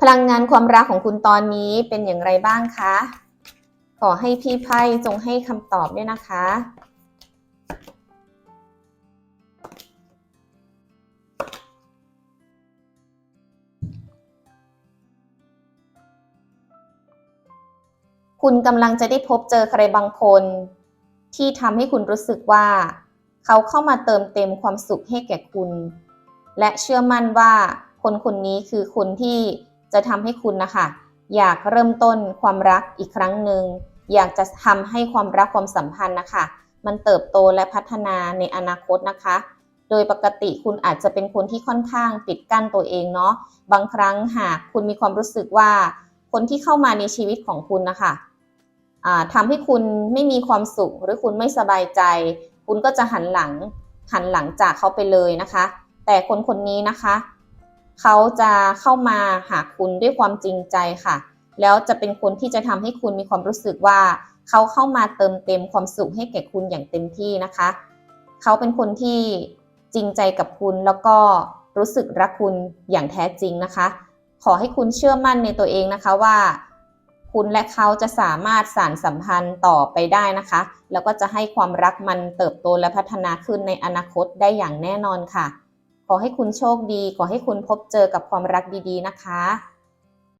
พลังงานความรักของคุณตอนนี้เป็นอย่างไรบ้างคะ ขอให้พี่ไพ่จงให้คำตอบด้วยนะคะ คุณกำลังจะได้พบเจอใครบางคน ที่ทำให้คุณรู้สึกว่า เขาเข้ามาเติมเต็มความสุขให้แก่คุณ และเชื่อมั่นว่าคนคนนี้คือคนที่ จะทำให้คุณนะคะ อยากเริ่มต้นความรักอีกครั้งหนึ่งอยากจะทำให้ความรักความสัมพันธ์นะคะมันเติบโตและพัฒนาในอนาคตนะคะ โดยปกติคุณอาจจะเป็นคนที่ค่อนข้างปิดกั้นตัวเองเนาะบางครั้งหากคุณมีความรู้สึกว่า คนที่เข้ามาในชีวิตของคุณนะคะอ่าทำให้คุณไม่มีความสุขหรือคุณไม่สบายใจ คุณก็จะหันหลังหันหลังจากเขาไปเลยนะคะ แต่คนคนนี้นะคะ เขาจะเข้ามาหาคุณด้วยความจริงใจค่ะ แล้วจะเป็นคนที่จะทำให้คุณมีความรู้สึกว่าเขาเข้ามาเติมเต็มความสุขให้แก่คุณอย่างเต็มที่นะคะ เขาเป็นคนที่จริงใจกับคุณแล้วก็รู้สึกรักคุณอย่างแท้จริงนะคะ ขอให้คุณเชื่อมั่นในตัวเองนะคะว่า คุณและเขาจะสามารถสานสัมพันธ์ต่อไปได้นะคะ แล้วก็จะให้ความรักมันเติบโตและพัฒนาขึ้นในอนาคตได้อย่างแน่นอนค่ะ ขอให้คุณโชคดี ขอให้คุณพบเจอกับความรักดีๆนะคะ